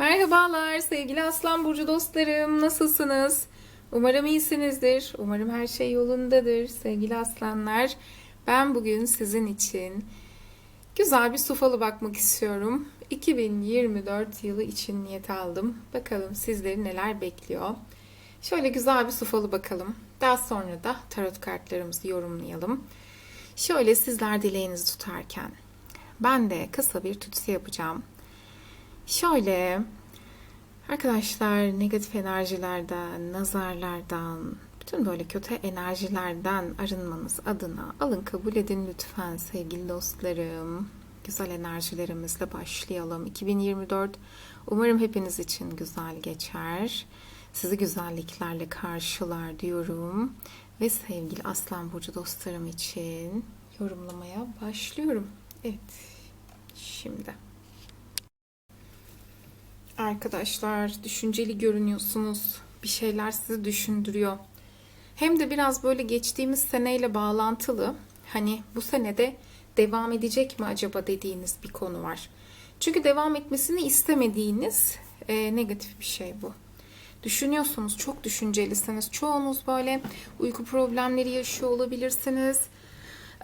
Merhabalar sevgili Aslan Burcu dostlarım. Nasılsınız? Umarım iyisinizdir. Umarım her şey yolundadır sevgili aslanlar. Ben bugün sizin için güzel bir su falı bakmak istiyorum. 2024 yılı için niyet aldım. Bakalım sizleri neler bekliyor. Şöyle güzel bir su falı bakalım. Daha sonra da tarot kartlarımızı yorumlayalım. Şöyle sizler dileğinizi tutarken ben de kısa bir tütsü yapacağım. Şöyle arkadaşlar negatif enerjilerden, nazarlardan, bütün böyle kötü enerjilerden arınmanız adına alın kabul edin lütfen sevgili dostlarım. Güzel enerjilerimizle başlayalım. 2024 umarım hepiniz için güzel geçer. Sizi güzelliklerle karşılar diyorum. Ve sevgili Aslan Burcu dostlarım için yorumlamaya başlıyorum. Evet. Şimdi. Arkadaşlar düşünceli görünüyorsunuz. Bir şeyler sizi düşündürüyor. Hem de biraz böyle geçtiğimiz seneyle bağlantılı. Hani bu senede devam edecek mi acaba dediğiniz bir konu var. Çünkü devam etmesini istemediğiniz e, negatif bir şey bu. Düşünüyorsunuz, çok düşüncelisiniz. Çoğunuz böyle uyku problemleri yaşıyor olabilirsiniz.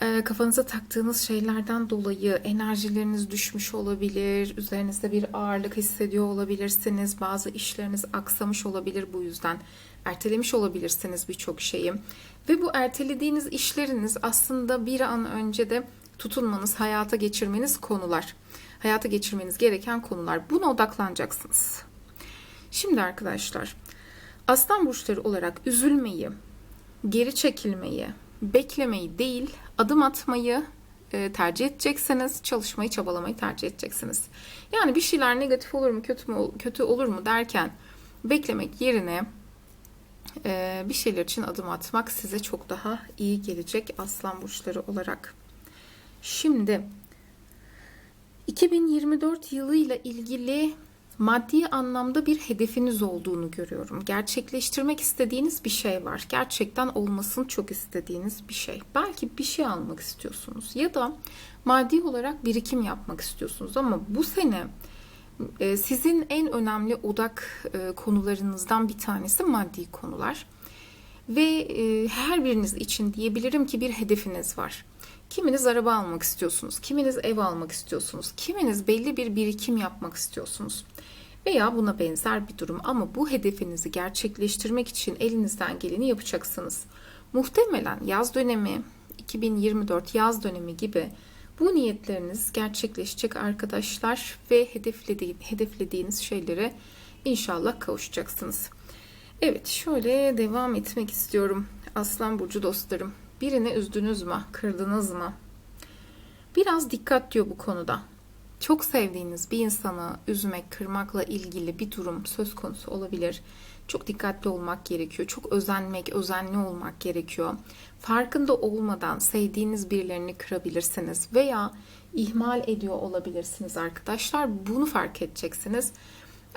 E, kafanıza taktığınız şeylerden dolayı enerjileriniz düşmüş olabilir. Üzerinizde bir ağırlık hissediyor olabilirsiniz. Bazı işleriniz aksamış olabilir bu yüzden. Ertelemiş olabilirsiniz birçok şeyi. Ve bu ertelediğiniz işleriniz aslında bir an önce de tutunmanız, hayata geçirmeniz konular. Hayata geçirmeniz gereken konular. Buna odaklanacaksınız. Şimdi arkadaşlar, aslan burçları olarak üzülmeyi, geri çekilmeyi, beklemeyi değil, adım atmayı e, tercih edeceksiniz. Çalışmayı, çabalamayı tercih edeceksiniz. Yani bir şeyler negatif olur mu, kötü mü kötü olur mu derken beklemek yerine e, bir şeyler için adım atmak size çok daha iyi gelecek aslan burçları olarak. Şimdi 2024 yılıyla ilgili maddi anlamda bir hedefiniz olduğunu görüyorum. Gerçekleştirmek istediğiniz bir şey var. Gerçekten olmasını çok istediğiniz bir şey. Belki bir şey almak istiyorsunuz ya da maddi olarak birikim yapmak istiyorsunuz ama bu sene e, sizin en önemli odak e, konularınızdan bir tanesi maddi konular. Ve e, her biriniz için diyebilirim ki bir hedefiniz var. Kiminiz araba almak istiyorsunuz, kiminiz ev almak istiyorsunuz, kiminiz belli bir birikim yapmak istiyorsunuz veya buna benzer bir durum ama bu hedefinizi gerçekleştirmek için elinizden geleni yapacaksınız. Muhtemelen yaz dönemi 2024 yaz dönemi gibi bu niyetleriniz gerçekleşecek arkadaşlar ve hedeflediğiniz, hedeflediğiniz şeylere inşallah kavuşacaksınız. Evet şöyle devam etmek istiyorum Aslan Burcu dostlarım. Birini üzdünüz mü? Kırdınız mı? Biraz dikkat diyor bu konuda. Çok sevdiğiniz bir insanı üzmek, kırmakla ilgili bir durum söz konusu olabilir. Çok dikkatli olmak gerekiyor. Çok özenmek, özenli olmak gerekiyor. Farkında olmadan sevdiğiniz birilerini kırabilirsiniz veya ihmal ediyor olabilirsiniz arkadaşlar. Bunu fark edeceksiniz.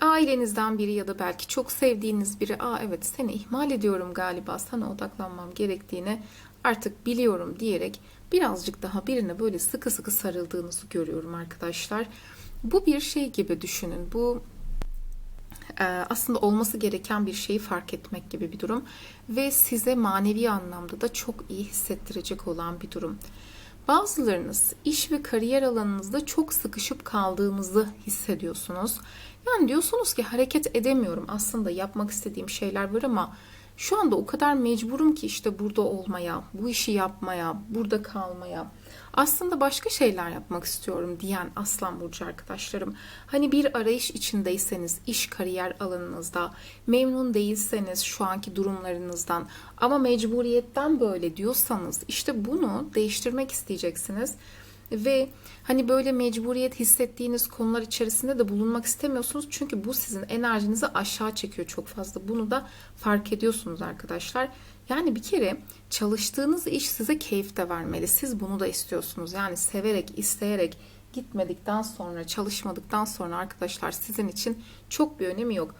Ailenizden biri ya da belki çok sevdiğiniz biri, "Aa evet seni ihmal ediyorum galiba. Sana odaklanmam gerektiğini artık biliyorum." diyerek birazcık daha birine böyle sıkı sıkı sarıldığınızı görüyorum arkadaşlar. Bu bir şey gibi düşünün. Bu e, aslında olması gereken bir şeyi fark etmek gibi bir durum ve size manevi anlamda da çok iyi hissettirecek olan bir durum. Bazılarınız iş ve kariyer alanınızda çok sıkışıp kaldığınızı hissediyorsunuz. Yani diyorsunuz ki hareket edemiyorum. Aslında yapmak istediğim şeyler var ama şu anda o kadar mecburum ki işte burada olmaya, bu işi yapmaya, burada kalmaya. Aslında başka şeyler yapmak istiyorum diyen Aslan Burcu arkadaşlarım. Hani bir arayış içindeyseniz iş kariyer alanınızda memnun değilseniz şu anki durumlarınızdan ama mecburiyetten böyle diyorsanız işte bunu değiştirmek isteyeceksiniz ve hani böyle mecburiyet hissettiğiniz konular içerisinde de bulunmak istemiyorsunuz. Çünkü bu sizin enerjinizi aşağı çekiyor çok fazla. Bunu da fark ediyorsunuz arkadaşlar. Yani bir kere çalıştığınız iş size keyif de vermeli. Siz bunu da istiyorsunuz. Yani severek, isteyerek gitmedikten sonra, çalışmadıktan sonra arkadaşlar sizin için çok bir önemi yok.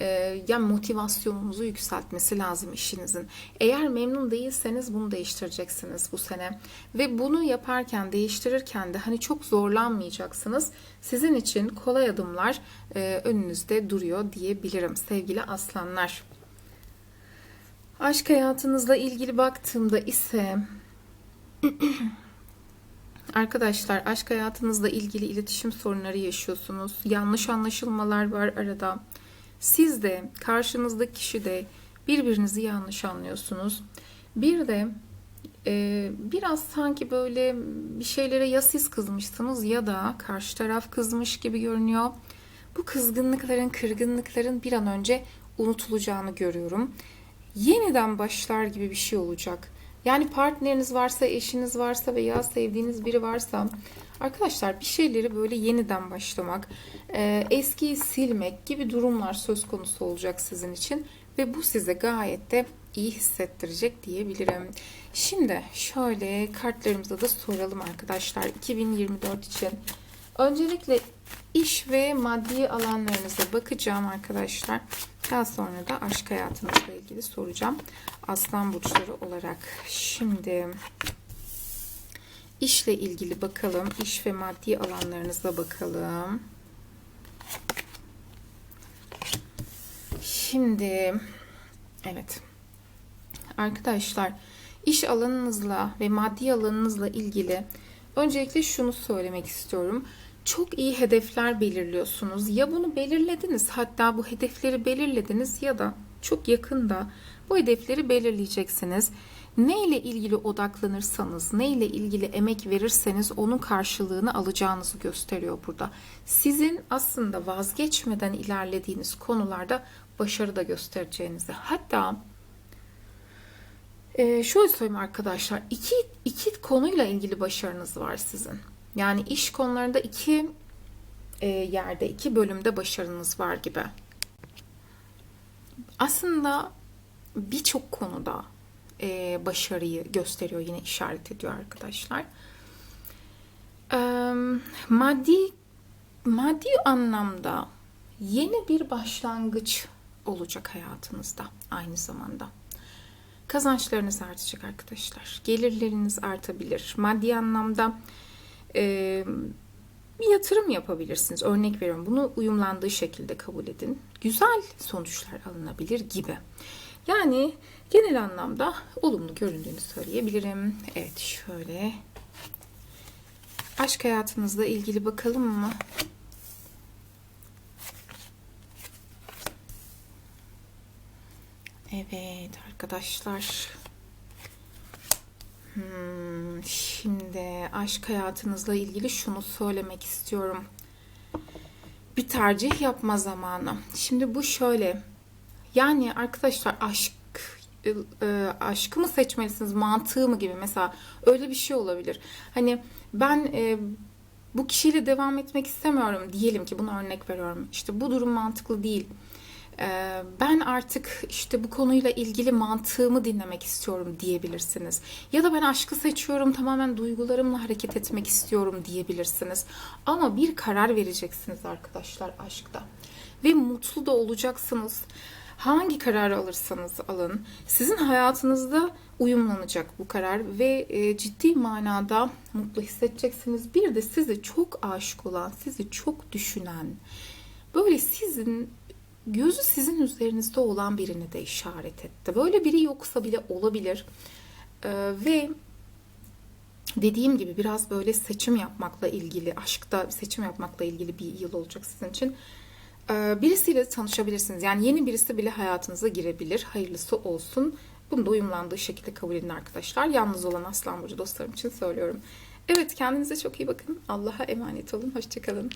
E, yani motivasyonunuzu yükseltmesi lazım işinizin. Eğer memnun değilseniz bunu değiştireceksiniz bu sene. Ve bunu yaparken, değiştirirken de hani çok zorlanmayacaksınız. Sizin için kolay adımlar e, önünüzde duruyor diyebilirim sevgili aslanlar. Aşk hayatınızla ilgili baktığımda ise Arkadaşlar aşk hayatınızla ilgili iletişim sorunları yaşıyorsunuz. Yanlış anlaşılmalar var arada. Siz de karşınızdaki kişi de birbirinizi yanlış anlıyorsunuz. Bir de e, biraz sanki böyle bir şeylere ya siz kızmışsınız ya da karşı taraf kızmış gibi görünüyor. Bu kızgınlıkların, kırgınlıkların bir an önce unutulacağını görüyorum. Yeniden başlar gibi bir şey olacak. Yani partneriniz varsa, eşiniz varsa veya sevdiğiniz biri varsa arkadaşlar bir şeyleri böyle yeniden başlamak, e, eskiyi silmek gibi durumlar söz konusu olacak sizin için ve bu size gayet de iyi hissettirecek diyebilirim. Şimdi şöyle kartlarımıza da soralım arkadaşlar 2024 için. Öncelikle iş ve maddi alanlarınıza bakacağım arkadaşlar. Daha sonra da aşk hayatınızla ilgili soracağım. Aslan burçları olarak. Şimdi işle ilgili bakalım. İş ve maddi alanlarınıza bakalım. Şimdi evet. Arkadaşlar iş alanınızla ve maddi alanınızla ilgili öncelikle şunu söylemek istiyorum çok iyi hedefler belirliyorsunuz. Ya bunu belirlediniz hatta bu hedefleri belirlediniz ya da çok yakında bu hedefleri belirleyeceksiniz. Ne ile ilgili odaklanırsanız, ne ile ilgili emek verirseniz onun karşılığını alacağınızı gösteriyor burada. Sizin aslında vazgeçmeden ilerlediğiniz konularda başarı da göstereceğinizi. Hatta şöyle söyleyeyim arkadaşlar, iki, iki konuyla ilgili başarınız var sizin. Yani iş konularında iki e, yerde, iki bölümde başarınız var gibi. Aslında birçok konuda e, başarıyı gösteriyor, yine işaret ediyor arkadaşlar. Maddi maddi anlamda yeni bir başlangıç olacak hayatınızda aynı zamanda. Kazançlarınız artacak arkadaşlar. Gelirleriniz artabilir. Maddi anlamda e, bir yatırım yapabilirsiniz. Örnek veriyorum. Bunu uyumlandığı şekilde kabul edin. Güzel sonuçlar alınabilir gibi. Yani genel anlamda olumlu göründüğünü söyleyebilirim. Evet şöyle aşk hayatınızla ilgili bakalım mı? Evet arkadaşlar. Hmm, şimdi aşk hayatınızla ilgili şunu söylemek istiyorum. Bir tercih yapma zamanı. Şimdi bu şöyle. Yani arkadaşlar aşk e, aşkı mı seçmelisiniz, mantığı mı gibi mesela öyle bir şey olabilir. Hani ben e, bu kişiyle devam etmek istemiyorum diyelim ki bunu örnek veriyorum. İşte bu durum mantıklı değil ben artık işte bu konuyla ilgili mantığımı dinlemek istiyorum diyebilirsiniz. Ya da ben aşkı seçiyorum tamamen duygularımla hareket etmek istiyorum diyebilirsiniz. Ama bir karar vereceksiniz arkadaşlar aşkta. Ve mutlu da olacaksınız. Hangi kararı alırsanız alın sizin hayatınızda uyumlanacak bu karar ve e, ciddi manada mutlu hissedeceksiniz. Bir de size çok aşık olan, sizi çok düşünen, böyle sizin gözü sizin üzerinizde olan birini de işaret etti. Böyle biri yoksa bile olabilir. Ee, ve dediğim gibi biraz böyle seçim yapmakla ilgili, aşkta seçim yapmakla ilgili bir yıl olacak sizin için. Ee, birisiyle tanışabilirsiniz. Yani yeni birisi bile hayatınıza girebilir. Hayırlısı olsun. Bunu da uyumlandığı şekilde kabul edin arkadaşlar. Yalnız olan Aslan Burcu dostlarım için söylüyorum. Evet kendinize çok iyi bakın. Allah'a emanet olun. Hoşçakalın.